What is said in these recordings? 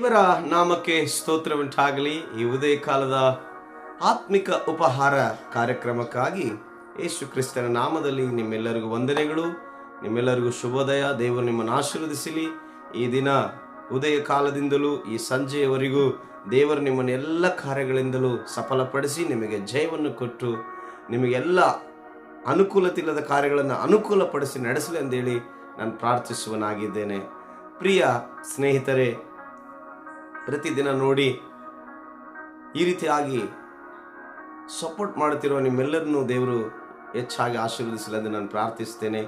ದೇವರ ನಾಮಕ್ಕೆ ಸ್ತೋತ್ರವುಂಟಾಗಲಿ. ಈ ಉದಯ ಕಾಲದ ಆತ್ಮಿಕ ಉಪಹಾರ ಕಾರ್ಯಕ್ರಮಕ್ಕಾಗಿ ಯೇಸು ಕ್ರಿಸ್ತನ ನಾಮದಲ್ಲಿ ನಿಮ್ಮೆಲ್ಲರಿಗೂ ವಂದನೆಗಳು. ನಿಮ್ಮೆಲ್ಲರಿಗೂ ಶುಭೋದಯ. ದೇವರು ನಿಮ್ಮನ್ನು ಆಶೀರ್ವದಿಸಲಿ. ಈ ದಿನ ಉದಯ ಕಾಲದಿಂದಲೂ ಈ ಸಂಜೆಯವರೆಗೂ ದೇವರು ನಿಮ್ಮನ್ನು ಎಲ್ಲ ಕಾರ್ಯಗಳಿಂದಲೂ ಸಫಲಪಡಿಸಿ ನಿಮಗೆ ಜಯವನ್ನು ಕೊಟ್ಟು ನಿಮಗೆಲ್ಲ ಅನುಕೂಲತೆ ಇಲ್ಲದ ಕಾರ್ಯಗಳನ್ನು ಅನುಕೂಲಪಡಿಸಿ ನಡೆಸಲಿ ಅಂತೇಳಿ ನಾನು ಪ್ರಾರ್ಥಿಸುವನಾಗಿದ್ದೇನೆ. ಪ್ರಿಯ ಸ್ನೇಹಿತರೆ ಪ್ರತಿದಿನ ನೋಡಿ ಈ ರೀತಿಯಾಗಿ ಸಪೋರ್ಟ್ ಮಾಡುತ್ತಿರೋ ನಿಮ್ಮೆಲ್ಲರನ್ನೂ ದೇವರು ಹೆಚ್ಚಾಗಿ ಆಶೀರ್ವದಿಸಲೆಂದು ನಾನು ಪ್ರಾರ್ಥಿಸ್ತೇನೆ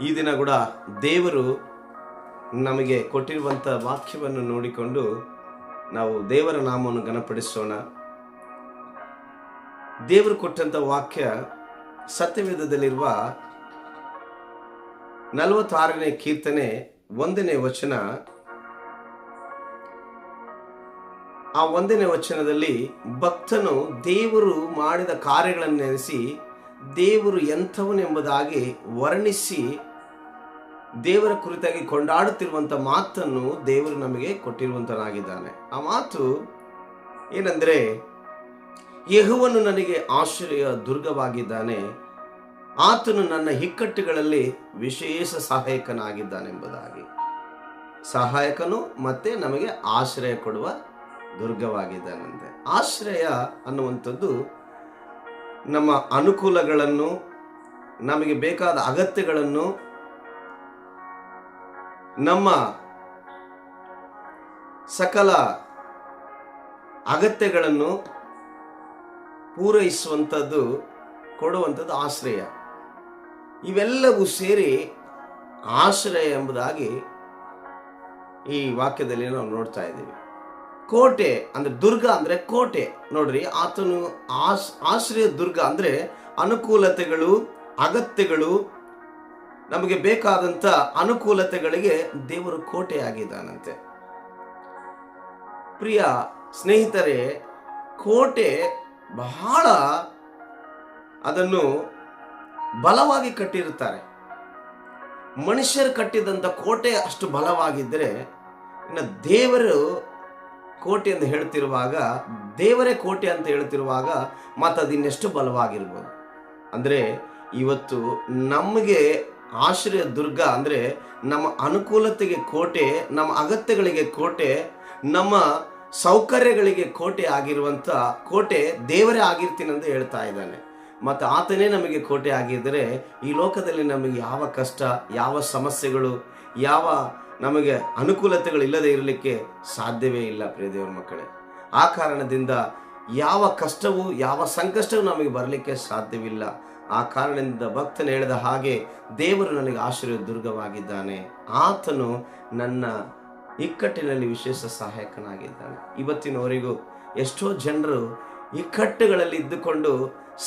ಈ ದಿನ ಕೂಡ ದೇವರು ನಮಗೆ ಕೊಟ್ಟಿರುವಂಥ ವಾಕ್ಯವನ್ನು ನೋಡಿಕೊಂಡು ನಾವು ದೇವರ ನಾಮವನ್ನು ಗಣಪಡಿಸೋಣ ದೇವರು ಕೊಟ್ಟಂಥ ವಾಕ್ಯ ಸತ್ಯವೇದದಲ್ಲಿರುವ ನಲವತ್ತಾರನೇ ಕೀರ್ತನೆ ಒಂದನೇ ವಚನ ಆ ಒಂದನೇ ವಚನದಲ್ಲಿ ಭಕ್ತನು ದೇವರು ಮಾಡಿದ ಕಾರ್ಯಗಳನ್ನು ನೆನೆಸಿ ದೇವರು ಎಂಥವನೆಂಬುದಾಗಿ ವರ್ಣಿಸಿ ದೇವರ ಕುರಿತಾಗಿ ಕೊಂಡಾಡುತ್ತಿರುವಂಥ ಮಾತನ್ನು ದೇವರು ನಮಗೆ ಕೊಟ್ಟಿರುವಂತನಾಗಿದ್ದಾನೆ ಆ ಮಾತು ಏನಂದ್ರೆ, ಯಹುವನು ನನಗೆ ಆಶ್ರಯ ದುರ್ಗವಾಗಿದ್ದಾನೆ, ಆತನು ನನ್ನ ಇಕ್ಕಟ್ಟುಗಳಲ್ಲಿ ವಿಶೇಷ ಸಹಾಯಕನಾಗಿದ್ದಾನೆಂಬುದಾಗಿ. ಸಹಾಯಕನು ಮತ್ತೆ ನಮಗೆ ಆಶ್ರಯ ಕೊಡುವ ದುರ್ಗವಾಗಿದ್ದಾನಂತೆ. ಆಶ್ರಯ ಅನ್ನುವಂಥದ್ದು ನಮ್ಮ ಅನುಕೂಲಗಳನ್ನು, ನಮಗೆ ಬೇಕಾದ ಅಗತ್ಯಗಳನ್ನು, ನಮ್ಮ ಸಕಲ ಅಗತ್ಯಗಳನ್ನು ಪೂರೈಸುವಂಥದ್ದು, ಕೊಡುವಂಥದ್ದು ಆಶ್ರಯ. ಇವೆಲ್ಲವೂ ಸೇರಿ ಆಶ್ರಯ ಎಂಬುದಾಗಿ ಈ ವಾಕ್ಯದಲ್ಲಿ ನಾವು ನೋಡ್ತಾ ಇದ್ದೀವಿ. ಕೋಟೆ ಅಂದ್ರೆ ದುರ್ಗ ಅಂದ್ರೆ ಕೋಟೆ. ನೋಡ್ರಿ, ಆತನು ಆಶ್, ಆಶ್ರಯ ದುರ್ಗ ಅಂದ್ರೆ ಅನುಕೂಲತೆಗಳು, ಅಗತ್ಯಗಳು, ನಮಗೆ ಬೇಕಾದಂಥ ಅನುಕೂಲತೆಗಳಿಗೆ ದೇವರು ಕೋಟೆಯಾಗಿದ್ದಾನಂತೆ ಪ್ರಿಯ ಸ್ನೇಹಿತರೆ, ಕೋಟೆ ಬಹಳ ಅದನ್ನು ಬಲವಾಗಿ ಕಟ್ಟಿರುತ್ತಾರೆ. ಮನುಷ್ಯರು ಕಟ್ಟಿದಂಥ ಕೋಟೆ ಅಷ್ಟು ಬಲವಾಗಿದ್ದರೆ, ಇನ್ನು ದೇವರು ಕೋಟೆ ಎಂದು ಹೇಳ್ತಿರುವಾಗ, ದೇವರೇ ಕೋಟೆ ಅಂತ ಹೇಳ್ತಿರುವಾಗ ಮತ್ತು ಅದಿನ್ನೆಷ್ಟು ಬಲವಾಗಿರ್ಬೋದು. ಅಂದರೆ ಇವತ್ತು ನಮಗೆ ಆಶ್ರಯ ದುರ್ಗ ಅಂದರೆ ನಮ್ಮ ಅನುಕೂಲತೆಗೆ ಕೋಟೆ, ನಮ್ಮ ಅಗತ್ಯಗಳಿಗೆ ಕೋಟೆ, ನಮ್ಮ ಸೌಕರ್ಯಗಳಿಗೆ ಕೋಟೆ ಆಗಿರುವಂಥ ಕೋಟೆ ದೇವರೇ ಆಗಿರ್ತೀನಿ ಅಂತ ಹೇಳ್ತಾ ಇದ್ದಾನೆ. ಮತ್ತು ಆತನೇ ನಮಗೆ ಕೋಟೆ ಆಗಿದ್ದರೆ ಈ ಲೋಕದಲ್ಲಿ ನಮಗೆ ಯಾವ ಕಷ್ಟ, ಯಾವ ಸಮಸ್ಯೆಗಳು, ಯಾವ ನಮಗೆ ಅನುಕೂಲತೆಗಳು ಇಲ್ಲದೆ ಇರಲಿಕ್ಕೆ ಸಾಧ್ಯವೇ ಇಲ್ಲ ಪ್ರಿಯ ದೇವರ ಮಕ್ಕಳೇ. ಆ ಕಾರಣದಿಂದ ಯಾವ ಕಷ್ಟವೂ, ಯಾವ ಸಂಕಷ್ಟವೂ ನಮಗೆ ಬರಲಿಕ್ಕೆ ಸಾಧ್ಯವಿಲ್ಲ. ಆ ಕಾರಣದಿಂದ ಭಕ್ತನ ಹೇಳಿದ ಹಾಗೆ ದೇವರು ನನಗೆ ಆಶ್ರಯ ದುರ್ಗವಾಗಿದ್ದಾನೆ. ಆತನು ನನ್ನ ಇಕ್ಕಟ್ಟಿನಲ್ಲಿ ವಿಶೇಷ ಸಹಾಯಕನಾಗಿದ್ದಾನೆ. ಇವತ್ತಿನವರೆಗೂ ಎಷ್ಟೋ ಜನರು ಇಕ್ಕಟ್ಟುಗಳಲ್ಲಿ ಇದ್ದುಕೊಂಡು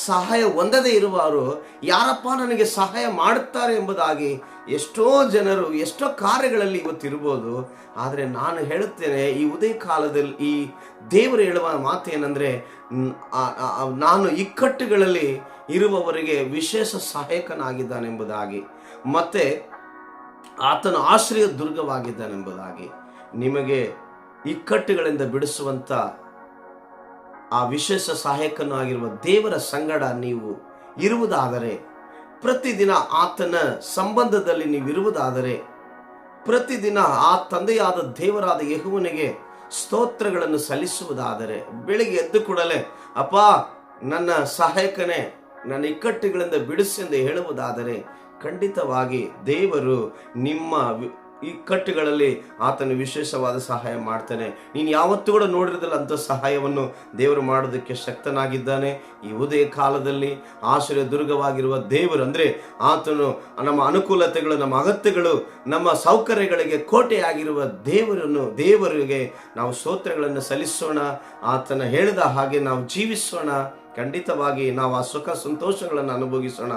ಸಹಾಯ ಹೊಂದದೇ ಇರುವವರು ಯಾರಪ್ಪ ನನಗೆ ಸಹಾಯ ಮಾಡುತ್ತಾರೆ ಎಂಬುದಾಗಿ ಎಷ್ಟೋ ಜನರು, ಎಷ್ಟೋ ಕಾರ್ಯಗಳಲ್ಲಿ ಇವತ್ತಿರ್ಬೋದು ಆದರೆ ನಾನು ಹೇಳುತ್ತೇನೆ, ಈ ಉದಯ ಕಾಲದಲ್ಲಿ ಈ ದೇವರು ಹೇಳುವ ಮಾತು ಏನಂದರೆ ನಾನು ಇಕ್ಕಟ್ಟುಗಳಲ್ಲಿ ಇರುವವರಿಗೆ ವಿಶೇಷ ಸಹಾಯಕನಾಗಿದ್ದಾನೆಂಬುದಾಗಿ ಮತ್ತೆ ಆತನ ಆಶ್ರಯ ದುರ್ಗವಾಗಿದ್ದಾನೆಂಬುದಾಗಿ ನಿಮಗೆ ಇಕ್ಕಟ್ಟುಗಳಿಂದ ಬಿಡಿಸುವಂಥ ಆ ವಿಶೇಷ ಸಹಾಯಕನೂ ಆಗಿರುವ ದೇವರ ಸಂಗಡ ನೀವು ಇರುವುದಾದರೆ, ಪ್ರತಿದಿನ ಆತನ ಸಂಬಂಧದಲ್ಲಿ ನೀವು ಇರುವುದಾದರೆ ಪ್ರತಿದಿನ ಆ ತಂದೆಯಾದ ದೇವರಾದ ಯಹುವನಿಗೆ ಸ್ತೋತ್ರಗಳನ್ನು ಸಲ್ಲಿಸುವುದಾದರೆ, ಬೆಳಿಗ್ಗೆ ಎದ್ದು ಕೂಡಲೇ, ಅಪ್ಪ, ನನ್ನ ಸಹಾಯಕನೇ, ನನ್ನ ಇಕ್ಕಟ್ಟುಗಳಿಂದ ಬಿಡಿಸಿ ಎಂದು ಹೇಳುವುದಾದರೆ, ಖಂಡಿತವಾಗಿ ದೇವರು ನಿಮ್ಮ ಇಕ್ಕಟ್ಟುಗಳಲ್ಲಿ ಆತನು ವಿಶೇಷವಾದ ಸಹಾಯ ಮಾಡ್ತಾನೆ. ನೀನು ಯಾವತ್ತೂ ಕೂಡ ನೋಡಿರೋದಿಲ್ಲ ಅಂಥ ಸಹಾಯವನ್ನು ದೇವರು ಮಾಡೋದಕ್ಕೆ ಶಕ್ತನಾಗಿದ್ದಾನೆ. ಈ ಉದಯ ಕಾಲದಲ್ಲಿ ಆಶ್ರಯ ದುರ್ಗವಾಗಿರುವ ದೇವರು ಅಂದರೆ ಆತನು ನಮ್ಮ ಅನುಕೂಲತೆಗಳು, ನಮ್ಮ ಅಗತ್ಯಗಳು, ನಮ್ಮ ಸೌಕರ್ಯಗಳಿಗೆ ಕೋಟೆಯಾಗಿರುವ ದೇವರನ್ನು, ದೇವರಿಗೆ ನಾವು ಸ್ತೋತ್ರಗಳನ್ನು ಸಲ್ಲಿಸೋಣ. ಆತನ ಹೇಳಿದ ಹಾಗೆ ನಾವು ಜೀವಿಸೋಣ. ಖಂಡಿತವಾಗಿ ನಾವು ಆ ಸುಖ ಸಂತೋಷಗಳನ್ನು ಅನುಭವಿಸೋಣ.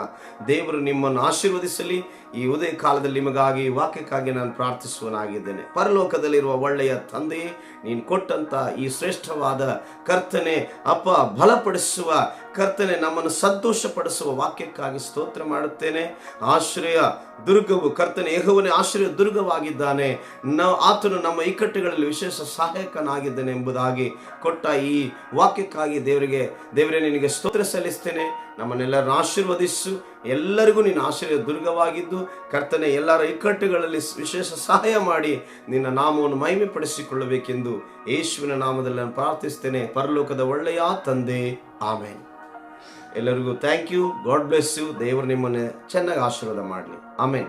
ದೇವರು ನಿಮ್ಮನ್ನು ಆಶೀರ್ವದಿಸಲಿ. ಈ ಉದಯ ಕಾಲದಲ್ಲಿ ನಿಮಗಾಗಿ ವಾಕ್ಯಕ್ಕಾಗಿ ನಾನು ಪ್ರಾರ್ಥಿಸುವನಾಗಿದ್ದೇನೆ ಪರಲೋಕದಲ್ಲಿರುವ ಒಳ್ಳೆಯ ತಂದೆಯೇ ನೀನು ಕೊಟ್ಟಂತ ಈ ಶ್ರೇಷ್ಠವಾದ ಕರ್ತನೆ, ಅಪ್ಪ, ಬಲಪಡಿಸುವ ಕರ್ತನೆ ನಮ್ಮನ್ನು ಸಂತೋಷಪಡಿಸುವ ವಾಕ್ಯಕ್ಕಾಗಿ ಸ್ತೋತ್ರ ಮಾಡುತ್ತೇನೆ. ಆಶ್ರಯ ದುರ್ಗವು, ಕರ್ತನೆ ಯಹುವನೇ ಆಶ್ರಯ ದುರ್ಗವಾಗಿದ್ದಾನೆ. ನಾವು ಆತನು ನಮ್ಮ ಇಕ್ಕಟ್ಟುಗಳಲ್ಲಿ ವಿಶೇಷ ಸಹಾಯಕನಾಗಿದ್ದಾನೆ ಎಂಬುದಾಗಿ ಕೊಟ್ಟ ಈ ವಾಕ್ಯಕ್ಕಾಗಿ ದೇವರಿಗೆ, ದೇವರೇ ನಿನಗೆ ಸ್ತೋತ್ರ ಸಲ್ಲಿಸ್ತೇನೆ. ನಮ್ಮನ್ನೆಲ್ಲರನ್ನು ಆಶೀರ್ವದಿಸು. ಎಲ್ಲರಿಗೂ ನಿನ್ನ ಆಶ್ರಯ ದುರ್ಗವಾಗಿದ್ದು, ಕರ್ತನೆ, ಎಲ್ಲರ ಇಕ್ಕಟ್ಟುಗಳಲ್ಲಿ ವಿಶೇಷ ಸಹಾಯ ಮಾಡಿ ನಿನ್ನ ನಾಮವನ್ನು ಮಹಿಮೆ ಪಡಿಸಿಕೊಳ್ಳಬೇಕೆಂದು ಯೇಸುವಿನ ನಾಮದಲ್ಲಿ ನಾನು ಪ್ರಾರ್ಥಿಸ್ತೇನೆ. ಪರಲೋಕದ ಒಳ್ಳೆಯ ತಂದೆ. ಆಮೇನ್. ಎಲ್ಲರಿಗೂ thank you God bless you ದೇವರು ನಿಮ್ಮನ್ನು ಚೆನ್ನಾಗಿ ಆಶೀರ್ವಾದ ಮಾಡಲಿ. ಆಮೇನ್.